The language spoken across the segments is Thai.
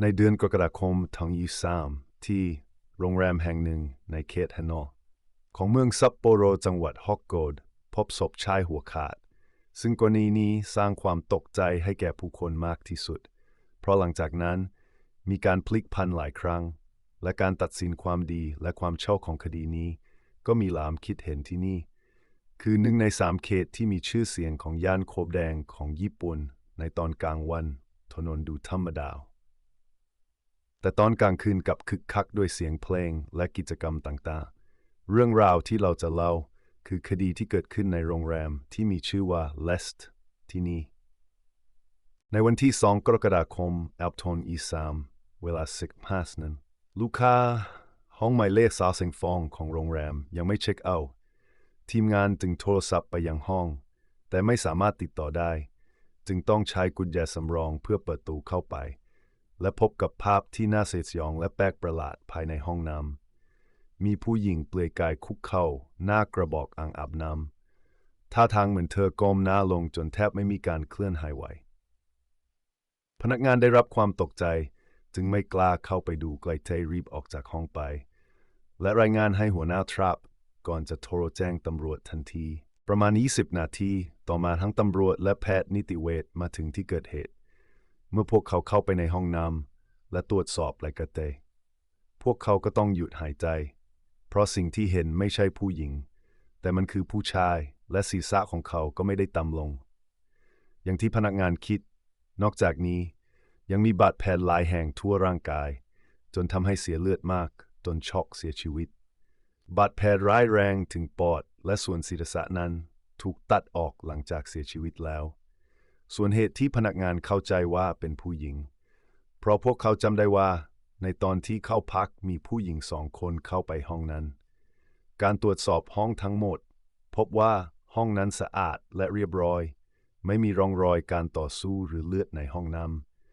ในเดือนกรกฎาคมทางยีสามที่โรงแรมแห่งหนึ่งในเขตฮานอยของเมืองซัปโปโรจังหวัดฮอกโกดพบศพชายหัวขาด ซึ่งกรณีนี้สร้างความตกใจให้แก่ผู้คนมากที่สุด เพราะหลังจากนั้นมีการพลิกพันหลายครั้ง และการตัดสินความดีและความเช่าของคดีนี้ ก็มีหลามคิดเห็นที่นี่ คือหนึ่งในสามเขตที่มีชื่อเสียงของย่านโคบแดงของญี่ปุ่น ในตอนกลางวัน ถนนดูธรรมดาว แต่ตอนกลางคืนกลับคึกคักด้วยเสียงเพลงและกิจกรรมต่างๆ เรื่องราวที่เราจะเล่าคือคดีที่เกิดขึ้นในโรงแรมที่มีชื่อว่าเลสต์ที่นี่ ในวันที่ 2 กรกฎาคมแอลทอนอีสามเวลาสิบห้านั้น ลูกค้าห้องหมายเลขสาสิงฟองของโรงแรมยังไม่เช็คเอาท์ทีมงานจึงโทรศัพท์ไปยังห้อง แต่ไม่สามารถติดต่อได้ จึงต้องใช้กุญแจสำรองเพื่อเปิดตูเข้าไป และพบกับภาพที่น่าเสียดยองและแปลกประหลาดภายในห้องน้ำ มีผู้หญิงเปลือยกายคุกเข่าหน้ากระบอกอ่างอาบน้ำ ท่าทางเหมือนเธอก้มหน้าลงจนแทบไม่มีการเคลื่อนไหว พนักงานได้รับความตกใจจึงไม่กล้าเข้าไปดูไกลเทรีบออกจากห้องไป และรายงานให้หัวหน้าทรัพก่อนจะโทรแจ้งตำรวจทันที ประมาณ 20 นาที ต่อมาทั้งตำรวจและแพทย์นิติเวชมาถึงที่เกิดเหตุ เมื่อพวกเขาเข้าไปในห้องน้ำและตรวจสอบไลกระเต พวกเขาก็ต้องหยุดหายใจ เพราะสิ่งที่เห็นไม่ใช่ผู้หญิง แต่มันคือผู้ชายและศีรษะของเขาก็ไม่ได้ต่ำลง อย่างที่พนักงานคิด นอกจากนี้ยังมีบาดแผลหลายแห่งทั่วร่างกาย จนทำให้เสียเลือดมากจนช็อกเสียชีวิต บาดแผลร้ายแรงถึงปอดและส่วนศีรษะนั้นถูกตัดออกหลังจากเสียชีวิตแล้ว ส่วนเหตุที่พนักงานเข้าใจว่าเป็นผู้หญิง เพราะพวกเขาจำได้ว่า ในตอนที่เข้าพักมีผู้หญิงสองคนเข้าไปห้องนั้น การตรวจสอบห้องทั้งหมด พบว่าห้องนั้นสะอาดและเรียบร้อย ไม่มีร่องรอยการต่อสู้หรือเลือดในห้องน้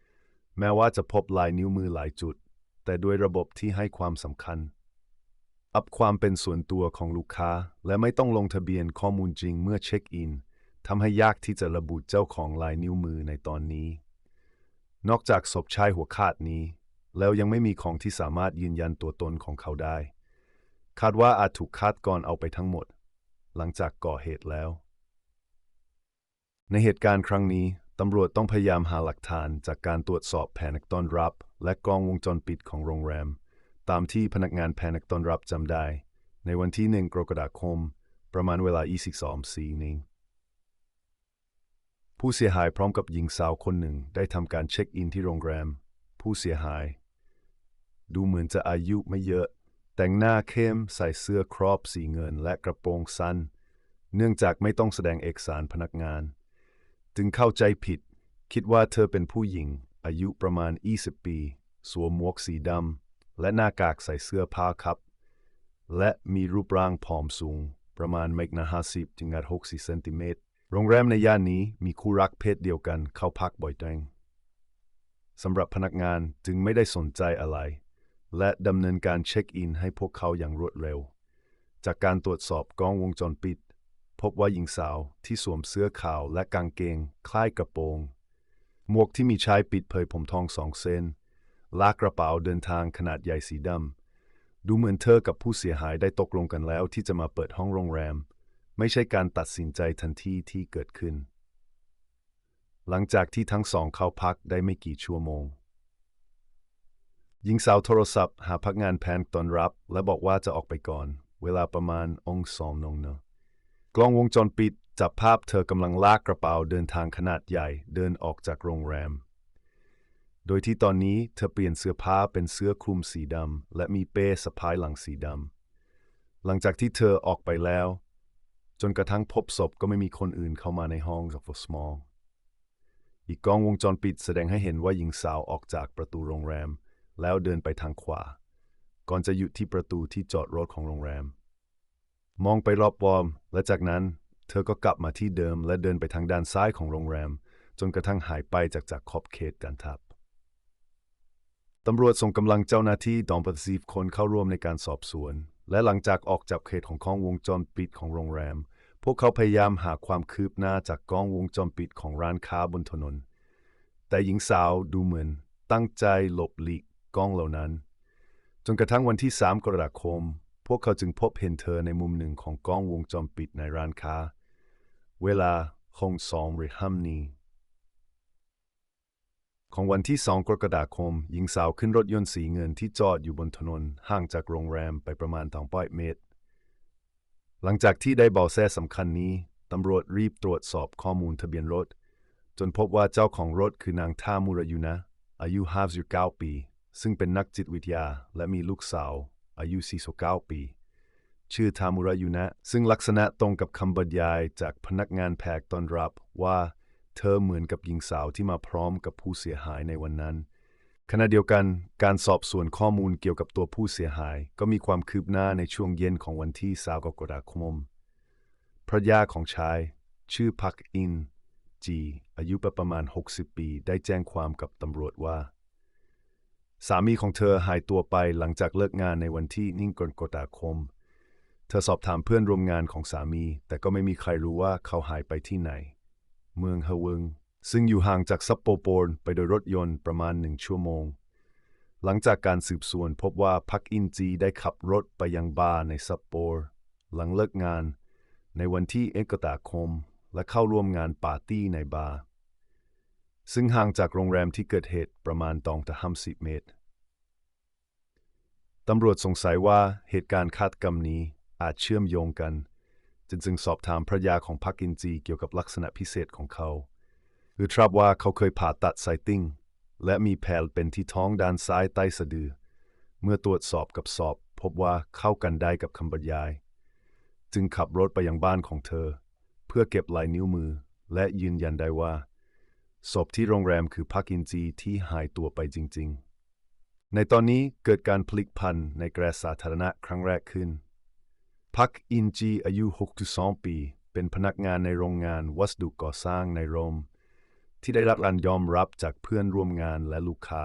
ำแม้ว่าจะพบลายนิ้วมือหลายจุด แต่ด้วยระบบที่ให้ความสำคัญ อัพความเป็นส่วนตัวของลูกค้าและไม่ต้องลงทะเบียนข้อมูลจริงเมื่อเช็คอิน ทำให้ยากที่จะระบุเจ้าของลายนิ้วมือในตอนนี้ นอกจากศพชายหัวขาดนี้ แล้วยังไม่มีของที่สามารถยืนยันตัวตนของเขาได้ คาดว่าอาจถูกฆาตกรเอาไปทั้งหมด หลังจากก่อเหตุแล้ว ในเหตุการณ์ครั้งนี้ตำรวจต้องพยายามหาหลักฐานจากการตรวจสอบแผนกต้อนรับ และกล้องวงจรปิดของโรงแรม ตามที่พนักงานแผนกต้อนรับจำได้ ในวันที่หนึ่งกรกฎาคม ประมาณเวลา 22สีนี้ ผู้เสียหายพร้อมกับหญิงสาวคนหนึ่งได้ทำการเช็คอินที่โรงแรม ผู้เสียหาย ดูเหมือนจะอายุไม่เยอะ แต่งหน้าเข้มใส่เสื้อครอบสีเงินและกระโปรงสั้น เนื่องจากไม่ต้องแสดงเอกสารพนักงาน จึงเข้าใจผิด คิดว่าเธอเป็นผู้หญิง อายุประมาณ 20 ปี สวมหมวกสีดำและหน้ากากใส่เสื้อผ้าครับ และมีรูปร่างผอมสูง ประมาณเมกนาห้าสิบถึงหกสิเซนติเมตร โรงแรมในย่านนี้มีคู่รักเพศเดียวกันเข้าพักบ่อยแดงสำหรับพนักงานจึงไม่ได้สนใจอะไร และดำเนินการเช็คอินให้พวกเขาอย่างรวดเร็ว จากการตรวจสอบกล้องวงจรปิด พบว่าหญิงสาวที่สวมเสื้อขาวและกางเกง คล้ายกระโปรง หมวกที่มีชายปิดเผยผมทองสองเส้นลากกระเป๋าเดินทางขนาดใหญ่สีดำดูเหมือนเธอกับผู้เสียหายได้ตกลงกันแล้วที่จะมาเปิดห้องโรงแรม ไม่ใช่การตัดสินใจทันทีที่เกิดขึ้น หลังจากที่ทั้งสองเข้าพักได้ไม่กี่ชั่วโมงหญิงสาวโทรศัพท์หาพักงานแพนตอนรับ และบอกว่าจะออกไปก่อน เวลาประมาณองสองนงเนอะกล้องวงจรปิดจับภาพเธอกำลังลากกระเป๋าเดินทางขนาดใหญ่เดินออกจากโรงแรม โดยที่ตอนนี้เธอเปลี่ยนเสื้อผ้าเป็นเสื้อคลุมสีดำและมีเป้สะพายหลังสีดำหลังจากที่เธอออกไปแล้ว จนกระทั่งพบศพก็ไม่มีคนอื่นเข้ามาในห้องจากฟอสมอลอีกกล้องวงจรปิดแสดงให้เห็นว่าหญิงสาวออกจากประตูโรงแรม แล้วเดินไปทางขวา ก่อนจะหยุดที่ประตูที่จอดรถของโรงแรม มองไปรอบวอมและจากนั้น เธอก็กลับมาที่เดิมและเดินไปทางด้านซ้ายของโรงแรม จนกระทั่งหายไปจากจากขอบเขตการทับตำรวจส่งกำลังเจ้าหน้าที่ดอมประสิบคนเข้าร่วมในการสอบสวน และหลังจากออกจากเขตของกล้องวงจรปิดของโรงแรม พวกเขาพยายามหาความคืบหน้าจากกล้องวงจรปิดของร้านค้าบนถนน แต่หญิงสาวดูเหมือน ตั้งใจหลบหลีกกล้องเหล่านั้น จนกระทั่งวันที่ 3 กรกฎาคม พวกเขาจึงพบเห็นเธอในมุมหนึ่งของกล้องวงจรปิดในร้านค้า เวลาคงสองหรือห้ำนี้ ของวันที่ 2 กรกฎาคม หญิงสาวขึ้นรถยนต์สีเงินที่จอดอยู่บนถนนห่างจากโรงแรมไปประมาณ200เมตร หลังจากที่ได้เบาะแสสำคัญนี้ ตำรวจรีบตรวจสอบข้อมูลทะเบียนรถ จนพบว่าเจ้าของรถคือนางท่ามุรยุนะ อายุ 59 ปี ซึ่งเป็นนักจิตวิทยาและมีลูกสาว อายุ 49 ปี ชื่อทามุระยุนะ ซึ่งลักษณะตรงกับคำบรรยายจากพนักงานแพกต้อนรับว่า เธอเหมือนกับหญิงสาวที่มาพร้อมกับผู้เสียหายในวันนั้น ขณะเดียวกันการสอบสวนข้อมูลเกี่ยวกับตัวผู้เสียหาย ก็มีความคืบหน้าในช่วงเย็นของวันที่3กรกฎาคมภรรยาของชาย ชื่อพักอิน จี อายุประมาณ 60 ปี ได้แจ้งความกับตำรวจว่า สามีของเธอหายตัวไปหลังจากเลิกงานในวันที่นิ่งกรกฎาคม เธอสอบถามเพื่อนร่วมงานของสามี แต่ก็ไม่มีใครรู้ว่าเขาหายไปที่ไหน เมืองฮาวึง ซึ่งอยู่ห่างจากซัปโปโปรไปโดยรถยนต์ประมาณหนึ่งชั่วโมง หลังจากการสืบสวนพบว่าพักอินจีได้ขับรถไปยังบาร์ในซัปโปรหลังเลิกงาน ในวันที่เอกฎาคม และเข้าร่วมงานปาร์ตี้ในบาร์ซึ่งห่างจากโรงแรมที่เกิดเหตุประมาณตองตะห้าสิบเมตร ตำรวจสงสัยว่าเหตุการณ์ฆาตกรรมนี้อาจเชื่อมโยงกัน จึงจึงสอบถามภรรยาของพักอินจีเกี่ยวกับลักษณะพิเศษของเขา หรือทราบว่าเขาเคยผ่าตัดไซติงและมีแผลเป็นที่ท้องด้านซ้ายใต้สะดือ เมื่อตรวจสอบกับสอบ พบว่าเข้ากันได้กับคำบรรยาย จึงขับรถไปยังบ้านของเธอ เพื่อเก็บลายนิ้วมือ และยืนยันได้ว่าศพที่โรงแรมคือพักอินจีที่หายตัวไปจริง ๆ ในตอนนี้เกิดการพลิกพันในกระแสสาธารณะครั้งแรกขึ้น พักอินจีอายุ 62 ปี เป็นพนักงานในโรงงานวัสดุก่อสร้างในโรม ที่ได้รับการยอมรับจากเพื่อนร่วมงานและลูกค้า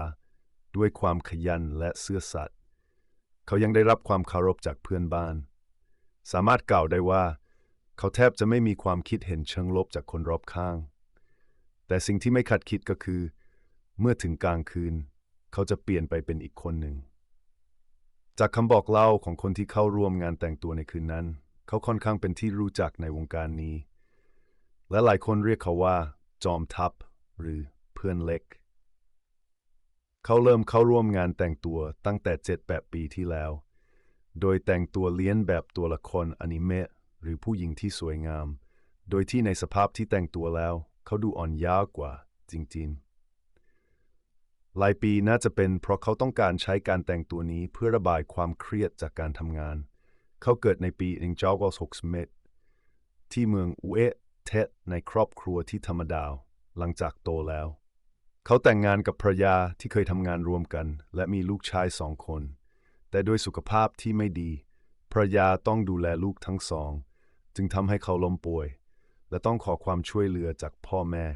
ด้วยความขยันและเสื่อสัตย์เขายังได้รับความเคารพจากเพื่อนบ้าน สามารถกล่าวได้ว่า เขาแทบจะไม่มีความคิดเห็นเชิงลบจากคนรอบข้าง แต่สิ่งที่ไม่คาดคิดก็คือ เมื่อถึงกลางคืน เขาจะเปลี่ยนไปเป็นอีกคนหนึ่ง จากคำบอกเล่าของคนที่เข้าร่วมงานแต่งตัวในคืนนั้น เขาค่อนข้างเป็นที่รู้จักในวงการนี้ และหลายคนเรียกเขาว่า จอมทัพ หรือเพื่อนเล็ก เขาเริ่มเข้าร่วมงานแต่งตัวตั้งแต่7-8ปีที่แล้ว โดยแต่งตัวเลี้ยนแบบตัวละครอนิเมะหรือผู้หญิงที่สวยงาม โดยที่ในสภาพที่แต่งตัวแล้ว เขาดูอ่อนยาวกว่าจริงๆ หลายปีน่าจะเป็นเพราะเขาต้องการใช้การแต่งตัวนี้เพื่อระบายความเครียดจากการทำงาน เขาเกิดในปี1961ที่เมืองอุเอะเทะในครอบครัวที่ธรรมดาหลังจากโตแล้ว เขาแต่งงานกับภรรยาที่เคยทำงานรวมกัน และมีลูกชายสองคน แต่ด้วยสุขภาพที่ไม่ดี ภรรยาต้องดูแลลูกทั้งสอง จึงทำให้เขาล้มป่วย และต้องขอความช่วยเหลือจากพ่อแม่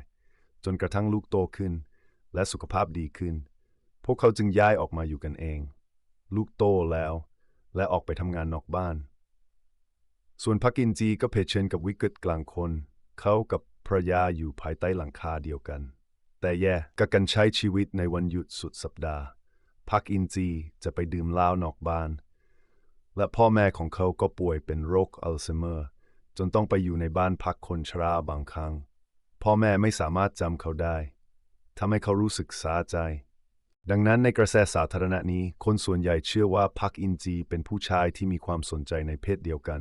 จนกระทั่งลูกโตขึ้น และสุขภาพดีขึ้น พวกเขาจึงย้ายออกมาอยู่กันเอง ลูกโตแล้ว และออกไปทำงานนอกบ้าน ส่วนพักอินจีก็เผชิญกับวิกฤตกลางคน เขากับภรรยาอยู่ภายใต้หลังคาเดียวกัน แต่แย่กับการใช้ชีวิตในวันหยุดสุดสัปดาห์ พักอินจีจะไปดื่มเหล้านอกบ้าน และพ่อแม่ของเขาก็ป่วยเป็นโรคอัลไซเมอร์ จนต้องไปอยู่ในบ้านพักคนชราบางครั้ง พ่อแม่ไม่สามารถจำเขาได้ ทำให้เขารู้สึกสาใจ ดังนั้นในกระแสสาธารณะนี้ คนส่วนใหญ่เชื่อว่าพักอินจีเป็นผู้ชายที่มีความสนใจในเพศเดียวกัน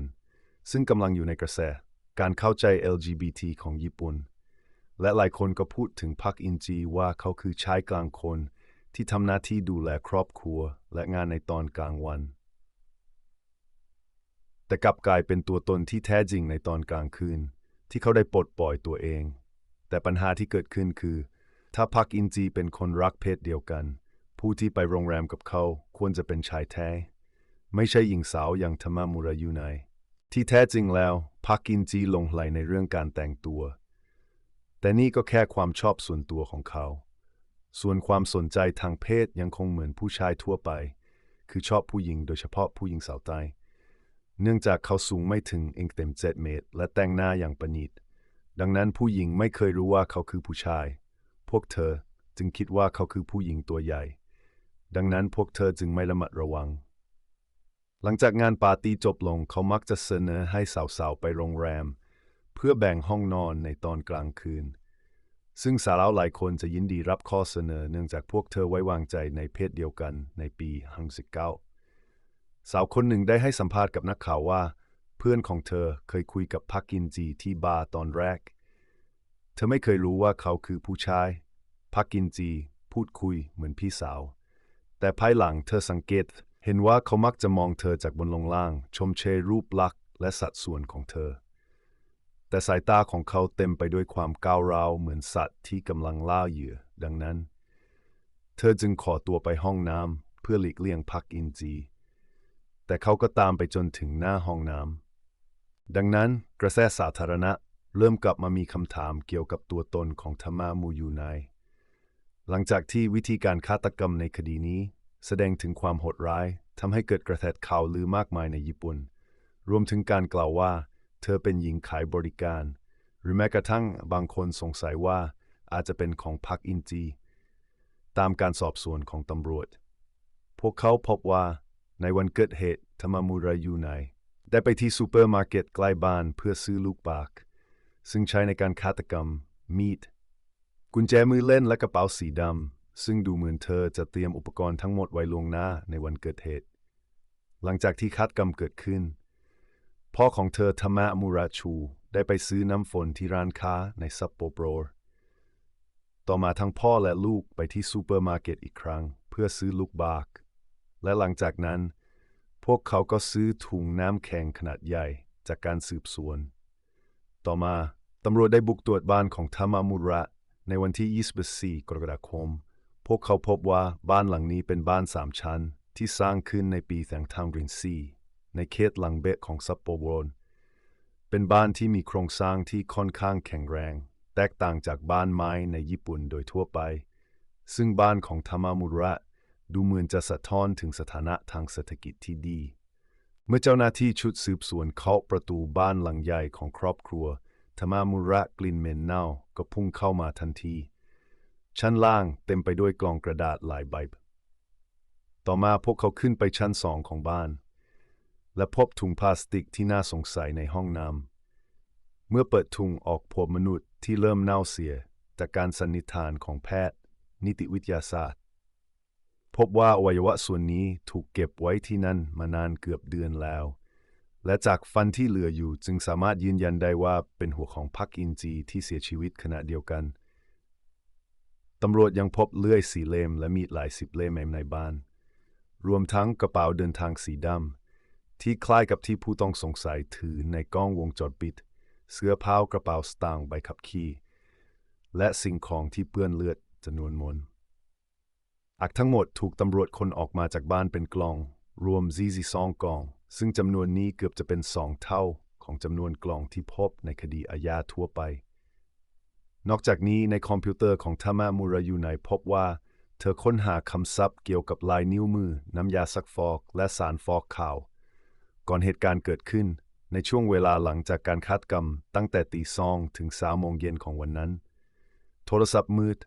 ซึ่งกำลังอยู่ในกระแสการเข้าใจ LGBT ของญี่ปุ่น และหลายคนก็พูดถึงพักอินจีว่าเขาคือชายกลางคน ที่ทำหน้าที่ดูแลครอบครัว และงานในตอนกลางวัน แต่กลับกลายเป็นตัวตนที่แท้จริงในตอนกลางคืน ที่เขาได้ปลดปล่อยตัวเอง แต่ปัญหาที่เกิดขึ้นคือ ถ้าพักอินจีเป็นคนรักเพศเดียวกัน ผู้ที่ไปโรงแรมกับเขาควรจะเป็นชายแท้ ไม่ใช่หญิงสาวอย่างธรรมามุรายุไนที่แท้จริงแล้วพักอินจีลงไหลในเรื่องการแต่งตัว แต่นี่ก็แค่ความชอบส่วนตัวของเขา ส่วนความสนใจทางเพศยังคงเหมือนผู้ชายทั่วไป คือชอบผู้หญิงโดยเฉพาะผู้หญิงสาวใต้เนื่องจากเขาสูงไม่ถึงเองเต็มเจ็ดเมตร และแต่งหน้าอย่างประณีตดังนั้นผู้หญิงไม่เคยรู้ว่าเขาคือผู้ชาย วกเธอจึงคิดว่าเขาคือผู้หญิงตัวใหญ่ ดังนั้นพวกเธอจึงไม่ระมัดระวัง หลังจากงานปาร์ตี้จบลงเขามักจะเสนอให้สาวๆไปโรงแรม เพื่อแบ่งห้องนอนในตอนกลางคืน ซึ่งสาวหลายคนจะยินดีรับข้อเสนอเนื่องจากพวกเธอไว้วางใจในเพศเดียวกันในปี19สาวคนหนึ่งได้ให้สัมภาษณ์กับนักข่าวว่า เพื่อนของเธอเคยคุยกับพักกินจีที่บาร์ตอนแรก เธอไม่เคยรู้ว่าเขาคือผู้ชาย พักกินจี พูดคุยเหมือนพี่สาว แต่ภายหลังเธอสังเกต เห็นว่าเขามักจะมองเธอจากบนลงล่าง ชมเชยรูปลักษณ์และสัดส่วนของเธอ แต่สายตาของเขาเต็มไปด้วยความก้าวร้าวเหมือนสัตว์ที่กำลังล่าเหยื่อ ดังนั้น เธอจึงขอตัวไปห้องน้ำเพื่อหลีกเลี่ยงพักอินจี แต่เขาก็ตามไปจนถึงหน้าห้องน้ำดังนั้นกระแสสาธารณะเริ่มกลับมามีคำถามเกี่ยวกับตัวตนของธรรมามูยูไน หลังจากที่วิธีการฆาตกรรมในคดีนี้ แสดงถึงความโหดร้ายทำให้เกิดกระแสข่าวลือมากมายในญี่ปุ่น รวมถึงการกล่าวว่า เธอเป็นหญิงขายบริการ หรือแม้กระทั่งบางคนสงสัยว่าอาจจะเป็นของพักอินจี ตามการสอบสวนของตำรวจ พวกเขาพบว่าในวันเกิดเหตุธรรมามูรายูไนได้ไปที่ซูเปอร์มาร์เก็ตใกล้บ้านเพื่อซื้อลูกปาก ซึ่งใช้ในการฆาตกรรมมีด กุญแจมือเล่นและกระเป๋าสีดำซึ่งดูเหมือนเธอจะเตรียมอุปกรณ์ทั้งหมดไว้ลวงหน้าในวันเกิดเหตุ หลังจากที่ฆาตกรรมเกิดขึ้น พ่อของเธอธรรมะมูราชู ได้ไปซื้อน้ำฝนที่ร้านค้าในซัปโปโรต่อมาทั้งพ่อและลูกไปที่ซูเปอร์มาร์เก็ตอีกครั้ง เพื่อซื้อลูกบาก และหลังจากนั้น พวกเขาก็ซื้อถุงน้ำแข็งขนาดใหญ่จากการสืบสวน ต่อมาตำรวจได้บุกตรวจบ้านของธรรมามุระ ในวันที่ 24 กรกฎาคม พวกเขาพบว่าบ้านหลังนี้เป็นบ้านสามชั้น ที่สร้างขึ้นในปี2004ในเขตหลังเบะของซัปโปโรนเป็นบ้านที่มีโครงสร้างที่ค่อนข้างแข็งแรง แตกต่างจากบ้านไม้ในญี่ปุ่นโดยทั่วไป ซึ่งบ้านของธรรมามุระดูเหมือนจะสะท้อนถึงสถานะทางเศรษฐกิจที่ดี เมื่อเจ้าหน้าที่ชุดสืบสวนเคาะประตูบ้านหลังใหญ่ของครอบครัว ธรรมามุระกลิ่นเหม็นเน่าก็พุ่งเข้ามาทันที ชั้นล่างเต็มไปด้วยกล่องกระดาษหลายใบ ต่อมาพวกเขาขึ้นไปชั้นสองของบ้าน และพบถุงพลาสติกที่น่าสงสัยในห้องน้ำ เมื่อเปิดถุงออกพบมนุษย์ที่เริ่มเน่าเสียจากการสันนิษฐานของแพทย์ นิติวิทยาศาสตร์ พบว่าอวัยวะส่วนนี้ถูกเก็บไว้ที่นั่นมานานเกือบเดือนแล้ว และจากฟันที่เหลืออยู่จึงสามารถยืนยันได้ว่าเป็นหัวของพักอินจีที่เสียชีวิตขณะเดียวกันตำรวจยังพบเลื่อยสีเล่มและมีดหลายสิบเล่มในบ้าน รวมทั้งกระเป๋าเดินทางสีดำที่คล้ายกับที่ผู้ต้องสงสัยถือในกล้องวงจรปิด เสื้อผ้ากระเป๋าสตางค์ใบขับขี่ และสิ่งของที่เปื้อนเลือดจำนวนมนอักทั้งหมดถูกตำรวจคนออกมาจากบ้านเป็นกล่อง รวมซีซองกล่อง ซึ่งจำนวนนี้เกือบจะเป็นสองเท่าของจำนวนกล่องที่พบในคดีอาญาทั่วไป นอกจากนี้ในคอมพิวเตอร์ของทามามูรายูไนพบว่า เธอค้นหาคำศัพท์เกี่ยวกับลายนิ้วมือ น้ำยาซักฟอก และสารฟอกขาว ก่อนเหตุการณ์เกิดขึ้น ในช่วงเวลาหลังจากการฆาตกรรมตั้งแต่ตีสองถึงสามโมงเย็นของวันนั้น โทรศัพท์มืด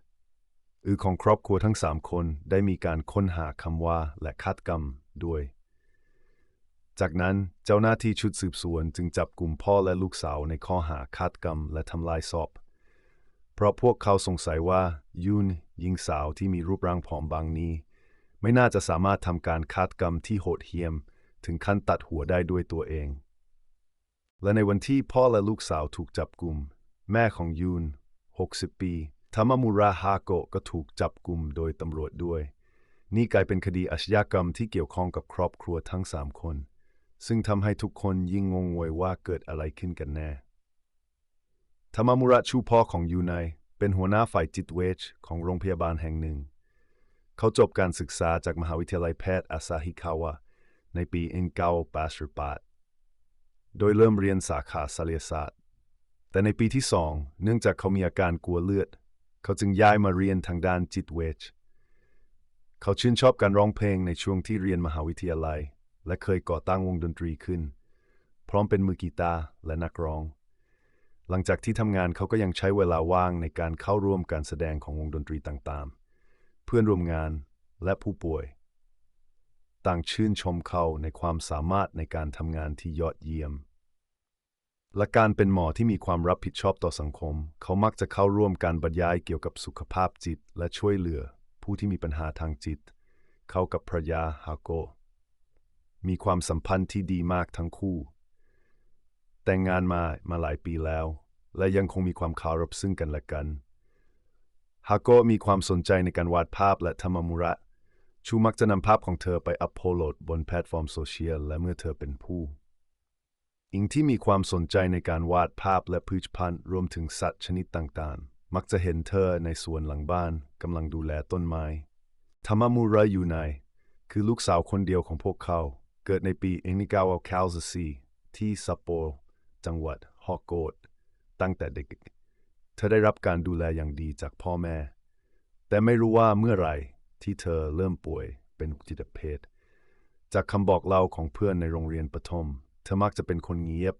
อือของครอบครัวทั้งสามคนได้มีการค้นหาคำว่าและฆาตกรรมด้วย จากนั้นเจ้าหน้าที่ชุดสืบสวนจึงจับกลุ่มพ่อและลูกสาวในข้อหาฆาตกรรมและทำลายศพ เพราะพวกเขาสงสัยว่ายุนหญิงสาวที่มีรูปร่างผอมบางนี้ ไม่น่าจะสามารถทำการฆาตกรรมที่โหดเหี้ยม ถึงขั้นตัดหัวได้ด้วยตัวเอง และในวันที่พ่อและลูกสาวถูกจับกลุ่ม แม่ของยุน 60 ปีธรรมมูราฮาโกะก็ถูกจับกลุ่มโดยตำรวจด้วย นี่กลายเป็นคดีอาชญากรรมที่เกี่ยวข้องกับครอบครัวทั้งสามคน ซึ่งทำให้ทุกคนยิ่งงงงวยว่าเกิดอะไรขึ้นกันแน่ธรรมมูระชูพ่อของยูไนเป็นหัวหน้าฝ่ายจิตเวชของโรงพยาบาลแห่งหนึ่ง เขาจบการศึกษาจากมหาวิทยาลัยแพทย์อาซาฮิคาวะ ในปี1988โดยเริ่มเรียนสาขาศัลยศาสตร์ แต่ในปีที่สองเนื่องจากเขามีอาการกลัวเลือด เขาจึงย้ายมาเรียนทางด้านจิตเวช เขาชื่นชอบการร้องเพลงในช่วงที่เรียนมหาวิทยาลัย และเคยก่อตั้งวงดนตรีขึ้น พร้อมเป็นมือกีตาร์และนักร้อง หลังจากที่ทำงานเขาก็ยังใช้เวลาว่างในการเข้าร่วมการแสดงของวงดนตรีต่างๆ เพื่อนร่วมงานและผู้ป่วย ต่างชื่นชมเขาในความสามารถในการทำงานที่ยอดเยี่ยม และการเป็นหมอที่มีความรับผิดชอบต่อสังคม เขามักจะเข้าร่วมการบรรยายเกี่ยวกับสุขภาพจิตและช่วยเหลือ ผู้ที่มีปัญหาทางจิต เขากับภรรยาฮาโก มีความสัมพันธ์ที่ดีมากทั้งคู่ แต่งงานมามาหลายปีแล้ว และยังคงมีความเคารพซึ่งกันและกัน ฮาโกะมีความสนใจในการวาดภาพและธรรมมุระ ชูมักจะนำภาพของเธอไปอัพโหลดบนแพลตฟอร์มโซเชียลและเมื่อเธอเป็นผู้ อิงที่มีความสนใจในการวาดภาพและพืชพันธุ์รวมถึงสัตว์ชนิดต่างๆ มักจะเห็นเธอในสวนหลังบ้านกำลังดูแลต้นไม้ธรรมมุระยูไนคือลูกสาวคนเดียวของพวกเขา เกิดในปีเอนิกาวาคาลซีที่ซัปโปโรจังหวัดฮอกโกดตั้งแต่เด็ก เธอได้รับการดูแลอย่างดีจากพ่อแม่ แต่ไม่รู้ว่าเมื่อไหร่ที่เธอเริ่มป่วยเป็นจิตเภท จากคำบอกเล่าของเพื่อนในโรงเรียนประถม เธอมักจะเป็นคนเงียบ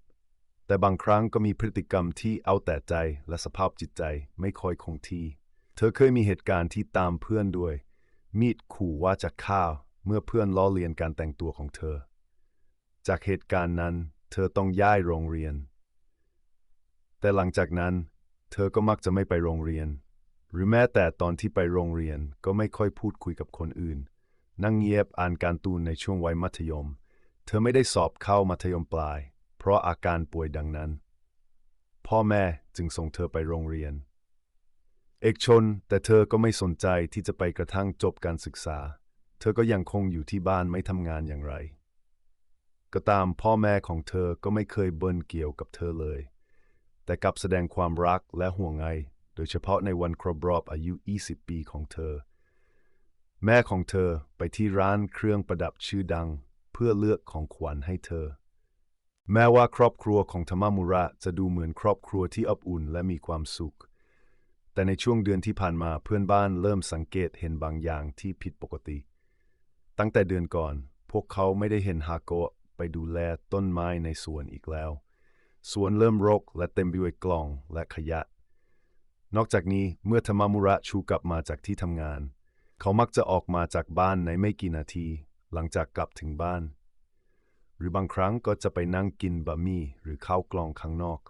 แต่บางครั้งก็มีพฤติกรรมที่เอาแต่ใจและสภาพจิตใจไม่ค่อยคงที่ เธอเคยมีเหตุการณ์ที่ตามเพื่อนด้วย มีดขู่ว่าจะฆ่า เมื่อเพื่อนล้อเลียนการแต่งตัวของเธอ จากเหตุการณ์นั้น เธอต้องย้ายโรงเรียน แต่หลังจากนั้น เธอก็มักจะไม่ไปโรงเรียน หรือแม้แต่ตอนที่ไปโรงเรียนก็ไม่ค่อยพูดคุยกับคนอื่น นั่งเงียบอ่านการ์ตูนในช่วงวัยมัธยม เธอไม่ได้สอบเข้ามัธยมปลาย เพราะอาการป่วยดังนั้น พ่อแม่จึงส่งเธอไปโรงเรียน เอกชนแต่เธอก็ไม่สนใจที่จะไปกระทั่งจบการศึกษา เธอก็ยังคงอยู่ที่บ้านไม่ทำงานอย่างไร ก็ตามพ่อแม่ของเธอก็ไม่เคยเบิ่นเกี่ยวกับเธอเลย แต่กลับแสดงความรักและห่วงใยโดยเฉพาะในวันครบรอบอายุ 20 ปีของเธอ แม่ของเธอไปที่ร้านเครื่องประดับชื่อดัง เพื่อเลือกของขวัญให้เธอ แม้ว่าครอบครัวของธรรมมุระจะดูเหมือนครอบครัวที่อบอุ่นและมีความสุข แต่ในช่วงเดือนที่ผ่านมาเพื่อนบ้านเริ่มสังเกตเห็นบางอย่างที่ผิดปกติ ตั้งแต่เดือนก่อน พวกเขาไม่ได้เห็นฮาโกะไปดูแลต้นไม้ในสวนอีกแล้ว สวนเริ่มรกและเต็มไปด้วยกล่องและขยะ นอกจากนี้เมื่อธรรมมุระชูกลับมาจากที่ทำงาน เขามักจะออกมาจากบ้านในไม่กี่นาที หลังจากกลับถึงบ้าน หรือบางครั้งก็จะไปนั่งกินบะหมี่หรือข้าวกล่องข้างนอก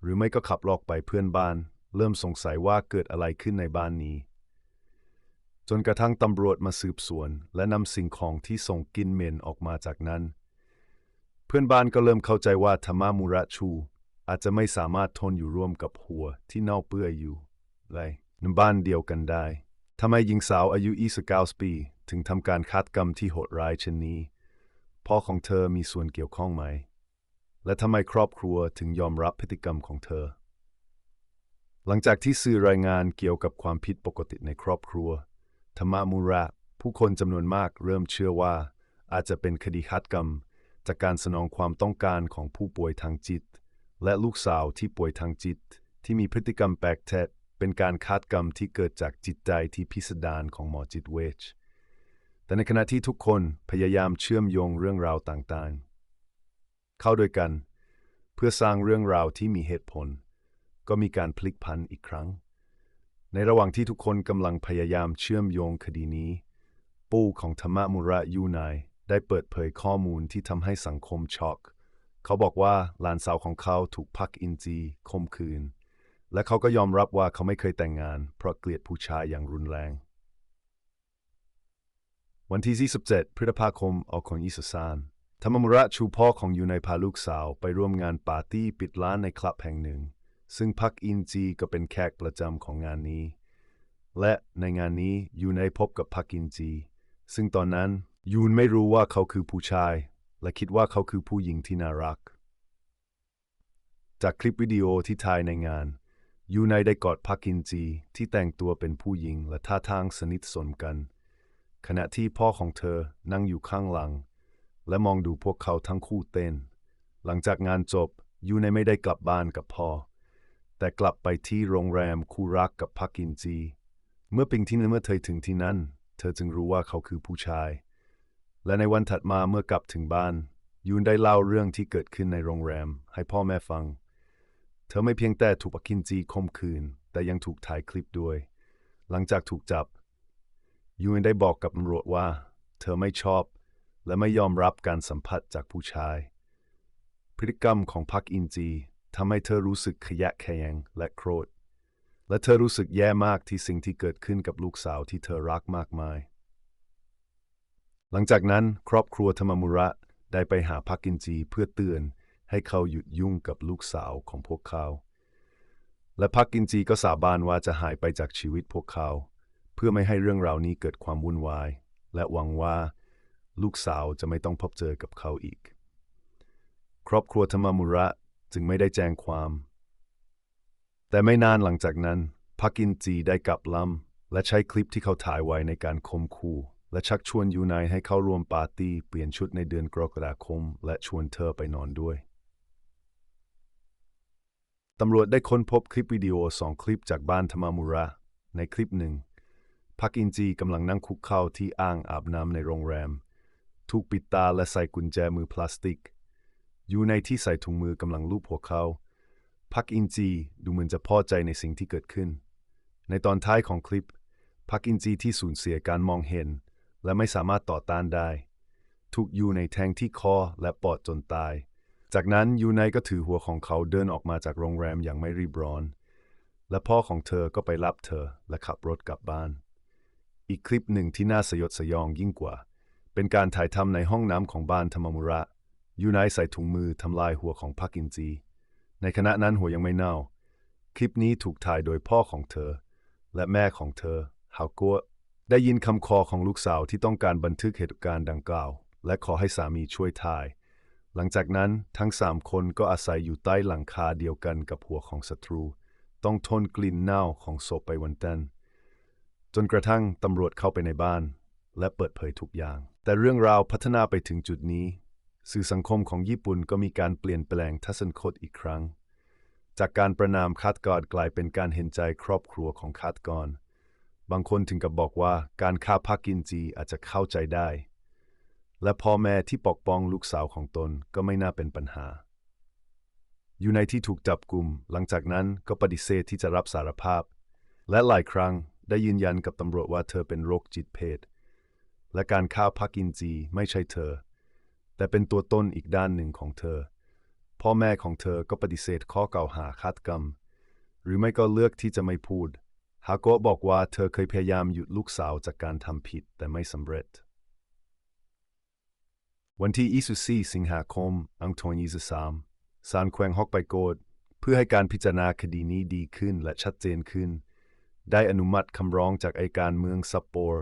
หรือไม่ก็ขับลอกไปเพื่อนบ้าน เริ่มสงสัยว่าเกิดอะไรขึ้นในบ้านนี้ จนกระทั่งตำรวจมาสืบสวน และนำสิ่งของที่ส่งกลินเหม็นออกมาจากนั้น เพื่อนบ้านก็เริ่มเข้าใจว่าธรรมามุระชู อาจจะไม่สามารถทนอยู่ร่วมกับหัวที่เน่าเปื่อยอยู่เลยในบ้านเดียวกันได้ทำไมหญิงสาวอายุ 29 ปี ถึงทำการฆาตกรรมที่โหดร้ายเช่นนี้ พ่อของเธอมีส่วนเกี่ยวข้องไหม และทำไมครอบครัวถึงยอมรับพฤติกรรมของเธอ หลังจากที่สื่อรายงานเกี่ยวกับความผิดปกติในครอบครัว ธรรมามุระ ผู้คนจำนวนมากเริ่มเชื่อว่า อาจจะเป็นคดีฆาตกรรม จากการสนองความต้องการของผู้ป่วยทางจิต และลูกสาวที่ป่วยทางจิต ที่มีพฤติกรรมแปลกแทกเป็นการฆาตกรรมที่เกิดจากจิตใจที่พิสดารของหมอจิตเวชแต่ในขณะที่ทุกคนพยายามเชื่อมโยงเรื่องราวต่างๆ เข้าด้วยกัน เพื่อสร้างเรื่องราวที่มีเหตุผล ก็มีการพลิกพันอีกครั้ง ในระหว่างที่ทุกคนกำลังพยายามเชื่อมโยงคดีนี้ ปู่ของธรรมมุระยูไนได้เปิดเผยข้อมูลที่ทำให้สังคมช็อก เขาบอกว่าหลานสาวของเขาถูกพักอินจีข่มขืน และเขาก็ยอมรับว่าเขาไม่เคยแต่งงาน เพราะเกลียดผู้ชายอย่างรุนแรง วันที่ 27 พฤษภาคมออกของอิสซานธรรมมุระชูพ่อของยูไนพาลูกสาวไปร่วมงานปาร์ตี้ปิดร้านในคลับแห่งหนึ่ง ซึ่งพักอินจีก็เป็นแขกประจำของงานนี้ และในงานนี้ยูไนพบกับพักอินจี ซึ่งตอนนั้นยูนไม่รู้ว่าเขาคือผู้ชาย และคิดว่าเขาคือผู้หญิงที่น่ารัก จากคลิปวิดีโอที่ถ่ายในงานยูไนได้กอดพักอินจี ที่แต่งตัวเป็นผู้หญิงและท่าทางสนิทสนกัน ขณะที่พ่อของเธอนั่งอยู่ข้างหลัง และมองดูพวกเขาทั้งคู่เต้น หลังจากงานจบยูไนไม่ได้กลับบ้านกับพ่อ แต่กลับไปที่โรงแรมคู่รักกับพักอินจี เมื่อปิงที่เมื่อเธอถึงที่นั่น เธอจึงรู้ว่าเขาคือผู้ชาย และในวันถัดมาเมื่อกลับถึงบ้าน ยูนได้เล่าเรื่องที่เกิดขึ้นในโรงแรม ให้พ่อแม่ฟัง เธอไม่เพียงแต่ถูกปักกินจีข่มขืน แต่ยังถูกถ่ายคลิปด้วย หลังจากถูกจับ ยูนได้บอกกับตำรวจว่า เธอไม่ชอบ และไม่ยอมรับการสัมผัสจากผู้ชาย พฤติกรรมของพักอินจี ทำให้เธอรู้สึกขยะแขยงและโกรธ และเธอรู้สึกแย่มากที่สิ่งที่เกิดขึ้นกับลูกสาวที่เธอรักมากมาย หลังจากนั้นครอบครัวธรรมมุระได้ไปหาพักกินจีเพื่อเตือนให้เขาหยุดยุ่งกับลูกสาวของพวกเขา และพักกินจีก็สาบานว่าจะหายไปจากชีวิตพวกเขา เพื่อไม่ให้เรื่องราวนี้เกิดความวุ่นวาย และหวังว่าลูกสาวจะไม่ต้องพบเจอกับเขาอีก ครอบครัวธรรมมุระ จึงไม่ได้แจ้งความ แต่ไม่นานหลังจากนั้นพักกินจีได้กลับลำและใช้คลิปที่เขาถ่ายไว้ในการคมคู่ และชักชวนยูไนให้เข้าร่วมปาร์ตี้เปลี่ยนชุดในเดือนกรกฎาคม และชวนเธอไปนอนด้วยตำรวจได้ค้นพบคลิปวิดีโอสองคลิปจากบ้านธมามุระ ในคลิปหนึ่งพักอินจีกำลังนั่งคุกเข่าที่อ่างอาบน้ำในโรงแรม ถูกปิดตาและใส่กุญแจมือพลาสติก ยู่ในที่ใส่ถุงมือกำลังลูบหัวเขา พักอินจีดูเหมือนจะพอใจในสิ่งที่เกิดขึ้น ในตอนท้ายของคลิป พักอินจีที่สูญเสียการมองเห็น และไม่สามารถต่อต้านได้ ถูกยูในแทงที่คอและปอดจนตาย จากนั้นยูไนก็ถือหัวของเขาเดินออกมาจากโรงแรมอย่างไม่รีบร้อน และพ่อของเธอก็ไปรับเธอและขับรถกลับบ้าน อีกคลิปหนึ่งที่น่าสยดสยองยิ่งกว่า เป็นการถ่ายทำในห้องน้ำของบ้านธรรมมุระ ยูไนใส่ถุงมือทำลายหัวของพักอินจี ในขณะนั้นหัวยังไม่เน่า คลิปนี้ถูกถ่ายโดยพ่อของเธอ และแม่ของเธอฮาวกัวได้ยินคำคอของลูกสาวที่ต้องการบันทึกเหตุการณ์ดังกล่าว และขอให้สามีช่วยถ่าย หลังจากนั้นทั้งสามคนก็อาศัยอยู่ใต้หลังคาเดียวกันกับหัวของศัตรู ต้องทนกลิ่นเน่าของศพไปวันเต้นจนกระทั่งตำรวจเข้าไปในบ้าน และเปิดเผยทุกอย่าง แต่เรื่องราวพัฒนาไปถึงจุดนี้ สื่อสังคมของญี่ปุ่นก็มีการเปลี่ยนแปลงทัศนคติอีกครั้ง จากการประนามคาดกรกลายเป็นการเห็นใจครอบครัวของคาดกรบางคนถึงกับบอกว่าการฆ่าพักกินจีอาจจะเข้าใจได้ และพ่อแม่ที่ปกป้องลูกสาวของตนก็ไม่น่าเป็นปัญหา อยู่ในที่ถูกจับกลุ่มหลังจากนั้นก็ปฏิเสธที่จะรับสารภาพ และหลายครั้งได้ยืนยันกับตำรวจว่าเธอเป็นโรคจิตเภทและการฆ่าพักกินจีไม่ใช่เธอ แต่เป็นตัวตนอีกด้านหนึ่งของเธอ พ่อแม่ของเธอก็ปฏิเสธข้อกล่าวหาฆาตกรรม หรือไม่ก็เลือกที่จะไม่พูด ฮาโกะบอกว่าเธอเคยพยายามหยุดลูกสาวจากการทำผิดแต่ไม่สำเร็จ วันที่ 24 สิงหาคม อังทอน23ศาลแขวงฮอกไกโกดเพื่อให้การพิจารณาคดีนี้ดีขึ้นและชัดเจนขึ้น ได้อนุมัติคำร้องจากอัยการเมืองซัปโปร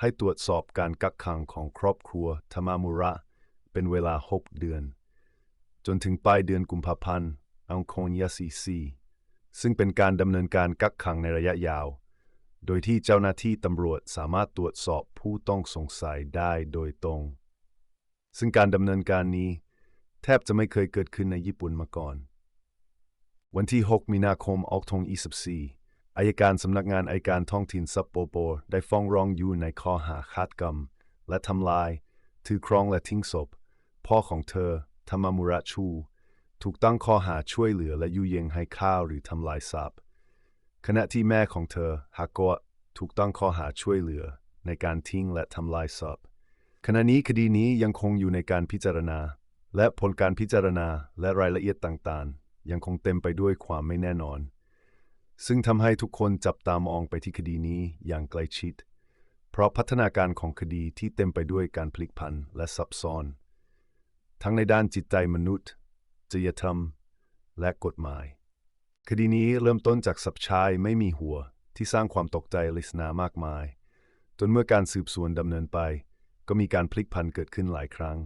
ให้ตรวจสอบการกักขังของครอบครัวธามามุระ เป็นเวลา 6 เดือน จนถึงปลายเดือนกุมภาพันธ์อังคอนยาซีซีซึ่งเป็นการดำเนินการกักขังในระยะยาว โดยที่เจ้าหน้าที่ตำรวจสามารถตรวจสอบผู้ต้องสงสัยได้โดยตรง ซึ่งการดำเนินการนี้ แทบจะไม่เคยเกิดขึ้นในญี่ปุ่นมาก่อน วันที่ 6 มีนาคมออกทง24อายการสำนักงานอายการท้องถิ่นซัปโปโปได้ฟ้องร้องยูในข้อหาฆาตกรรม และทำลาย ถือครองและทิ้งศพ พ่อของเธอธรรมมุระชู ถูกตั้งข้อหาช่วยเหลือและยุยงให้ข้าวหรือทำลายทรัพย์ ขณะที่แม่ของเธอฮากะถูกตั้งข้อหาช่วยเหลือ ในการทิ้งและทำลายทรัพย์ ขณะนี้คดีนี้ยังคงอยู่ในการพิจารณา และผลการพิจารณาและรายละเอียดต่างๆ ยังคงเต็มไปด้วยความไม่แน่นอน ซึ่งทำให้ทุกคนจับตามองไปที่คดีนี้อย่างใกล้ชิด เพราะพัฒนาการของคดีที่เต็มไปด้วยการพลิกผันและซับซ้อน ทั้งในด้านจิตใจมนุษย์ จริยธรรม และกฎหมาย คดีนี้เริ่มต้นจากสับชายไม่มีหัวที่สร้างความตกใจลิสนามากมาย จนเมื่อการสืบสวนดำเนินไป ก็มีการพลิกผันเกิดขึ้นหลายครั้ง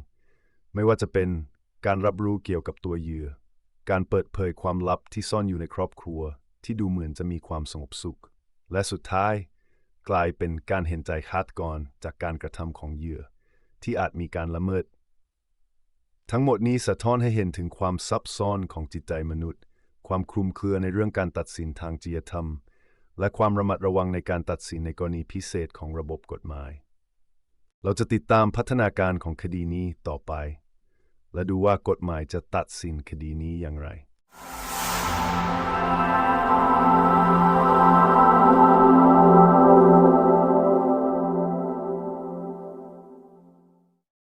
ไม่ว่าจะเป็นการรับรู้เกี่ยวกับตัวเหยื่อ การเปิดเผยความลับที่ซ่อนอยู่ในครอบครัว ที่ดูเหมือนจะมีความสงบสุข และสุดท้าย กลายเป็นการเห็นใจฆาตกรจากการกระทำของเหยื่อ ที่อาจมีการละเมิด ทั้งหมดนี้สะท้อนให้เห็นถึงความซับซ้อนของจิตใจมนุษย์ ความคลุมเครือในเรื่องการตัดสินทางจริยธรรม และความระมัดระวังในการตัดสินในกรณีพิเศษของระบบกฎหมาย เราจะติดตามพัฒนาการของคดีนี้ต่อไป และดูว่ากฎหมายจะตัดสินคดีนี้อย่างไร